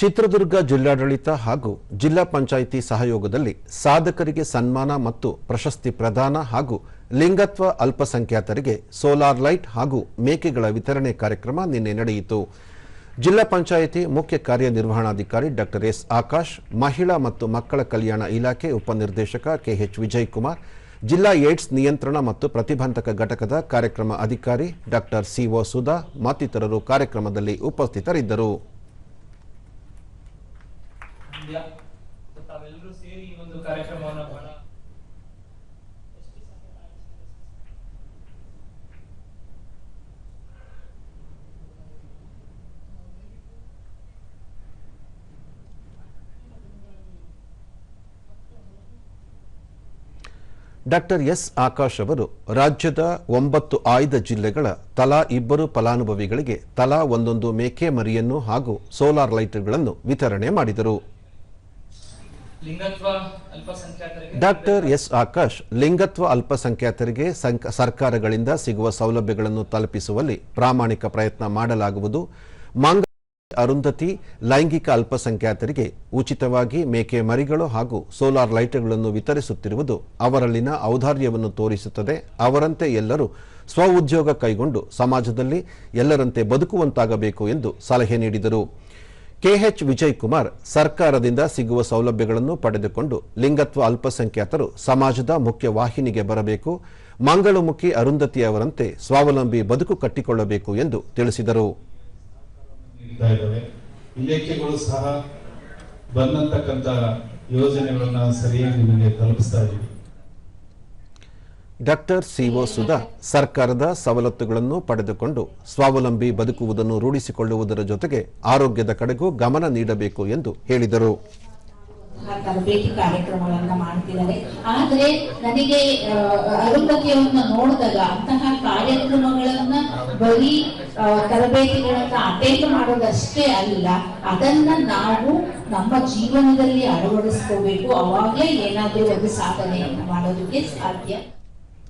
ಚಿತ್ರದುರ್ಗ ಜಿಲ್ಲಾಡಳಿತ ಹಾಗೂ ಜಿಲ್ಲಾ ಪಂಚಾಯಿತಿ ಸಹಯೋಗದಲ್ಲಿ ಸಾಧಕರಿಗೆ ಸನ್ಮಾನ ಮತ್ತು ಪ್ರಶಸ್ತಿ ಪ್ರದಾನ ಹಾಗೂ ಲಿಂಗತ್ವ ಅಲ್ಪಸಂಖ್ಯಾತರಿಗೆ ಸೋಲಾರ್ ಲೈಟ್ ಹಾಗೂ ಮೇಕೆಗಳ ವಿತರಣೆ ಕಾರ್ಯಕ್ರಮ ನಿನ್ನೆ ನಡೆಯಿತು. ಜಿಲ್ಲಾ ಪಂಚಾಯಿತಿ ಮುಖ್ಯ ಕಾರ್ಯನಿರ್ವಹಣಾಧಿಕಾರಿ ಡಾಕ್ಟರ್ ಎಸ್ ಆಕಾಶ್, ಮಹಿಳಾ ಮತ್ತು ಮಕ್ಕಳ ಕಲ್ಯಾಣ ಇಲಾಖೆ ಉಪನಿರ್ದೇಶಕ ಕೆಎಚ್ ವಿಜಯಕುಮಾರ್, ಜಿಲ್ಲಾ ಏಡ್ಸ್ ನಿಯಂತ್ರಣ ಮತ್ತು ಪ್ರತಿಬಂಧಕ ಘಟಕದ ಕಾರ್ಯಕ್ರಮ ಅಧಿಕಾರಿ ಡಾಕ್ಟರ್ ಸಿಒ ಸುಧಾ ಮತ್ತಿತರರು ಕಾರ್ಯಕ್ರಮದಲ್ಲಿ ಉಪಸ್ಥಿತರಿದ್ದರು. ಸೇರಿ ಈ ಒಂದು ಕಾರ್ಯಕ್ರಮವನ್ನು ಡಾಕ್ಟರ್ ಎಸ್ ಆಕಾಶ್ ಅವರು ರಾಜ್ಯದ ಒಂಬತ್ತು ಆಯ್ದ ಜಿಲ್ಲೆಗಳ ತಲಾ ಇಬ್ಬರು ಫಲಾನುಭವಿಗಳಿಗೆ ತಲಾ ಒಂದೊಂದು ಮೇಕೆ ಮರಿಯನ್ನು ಹಾಗೂ ಸೋಲಾರ್ ಲೈಟ್ಗಳನ್ನು ವಿತರಣೆ ಮಾಡಿದರು. ಡಾಕ್ಟರ್ ಎಸ್ ಆಕಾಶ್ ಲಿಂಗತ್ವ ಅಲ್ಪಸಂಖ್ಯಾತರಿಗೆ ಸರ್ಕಾರಗಳಿಂದ ಸಿಗುವ ಸೌಲಭ್ಯಗಳನ್ನು ತಲುಪಿಸುವಲ್ಲಿ ಪ್ರಾಮಾಣಿಕ ಪ್ರಯತ್ನ ಮಾಡಲಾಗುವುದು. ಮಾಂಗ ಅರುಂಧತಿ ಲೈಂಗಿಕ ಅಲ್ಪಸಂಖ್ಯಾತರಿಗೆ ಉಚಿತವಾಗಿ ಮೇಕೆ ಮರಿಗಳು ಹಾಗೂ ಸೋಲಾರ್ ಲೈಟ್ಗಳನ್ನು ವಿತರಿಸುತ್ತಿರುವುದು ಅವರಲ್ಲಿನ ಔದಾರ್ಯವನ್ನು ತೋರಿಸುತ್ತದೆ. ಅವರಂತೆ ಎಲ್ಲರೂ ಸ್ವಉದ್ಯೋಗ ಕೈಗೊಂಡು ಸಮಾಜದಲ್ಲಿ ಎಲ್ಲರಂತೆ ಬದುಕುವಂತಾಗಬೇಕು ಎಂದು ಸಲಹೆ ನೀಡಿದರು. ಕೆಎಚ್ ವಿಜಯ್ ಕುಮಾರ್ ಸರ್ಕಾರದಿಂದ ಸಿಗುವ ಸೌಲಭ್ಯಗಳನ್ನು ಪಡೆದುಕೊಂಡು ಲಿಂಗತ್ವ ಅಲ್ಪಸಂಖ್ಯಾತರು ಸಮಾಜದ ಮುಖ್ಯ ವಾಹಿನಿಗೆ ಬರಬೇಕು. ಮಂಗಳಮುಖಿ ಅರುಂಧತಿ ಅವರಂತೆ ಸ್ವಾವಲಂಬಿ ಬದುಕು ಕಟ್ಟಿಕೊಳ್ಳಬೇಕು ಎಂದು ತಿಳಿಸಿದರು. ಸಹ ಬಂದಂತಕ್ಕಂತ ಯೋಜನೆಗಳನ್ನ ಸರಿಯಾಗಿ ತಲುಪಿಸ್ತಾ ಇದ್ದೀವಿ. ಡಾಕ್ಟರ್ ಸಿಒ ಸುಧಾ ಸರ್ಕಾರದ ಸವಲತ್ತುಗಳನ್ನು ಪಡೆದುಕೊಂಡು ಸ್ವಾವಲಂಬಿ ಬದುಕುವುದನ್ನು ರೂಢಿಸಿಕೊಳ್ಳುವುದರ ಜೊತೆಗೆ ಆರೋಗ್ಯದ ಕಡೆಗೂ ಗಮನ ನೀಡಬೇಕು ಎಂದು ಹೇಳಿದರು. ತರಬೇತಿ ಕಾರ್ಯಕ್ರಮಗಳನ್ನ ಮಾಡ್ತಿದ್ದಾರೆ. ಆದ್ರೆ ನನಗೆ ಅರುಂಧತಿಯವನ್ನ ನೋಡಿದಾಗ ಅಂತಹ ಕಾರ್ಯಕ್ರಮಗಳನ್ನ ಬರೀ ತರಬೇತಿಗಳನ್ನ ಅಟೆಂಡ್ ಮಾಡೋದಷ್ಟೇ ಅಲ್ಲ, ಅದನ್ನ ನಾವು ನಮ್ಮ ಜೀವನದಲ್ಲಿ ಅಳವಡಿಸ್ಕೋಬೇಕು. ಅವಾಗಲೇ ಏನಾದ್ರೂ ಒಂದು ಸಾಧನೆಯನ್ನು ಮಾಡೋದಕ್ಕೆ ಸಾಧ್ಯ.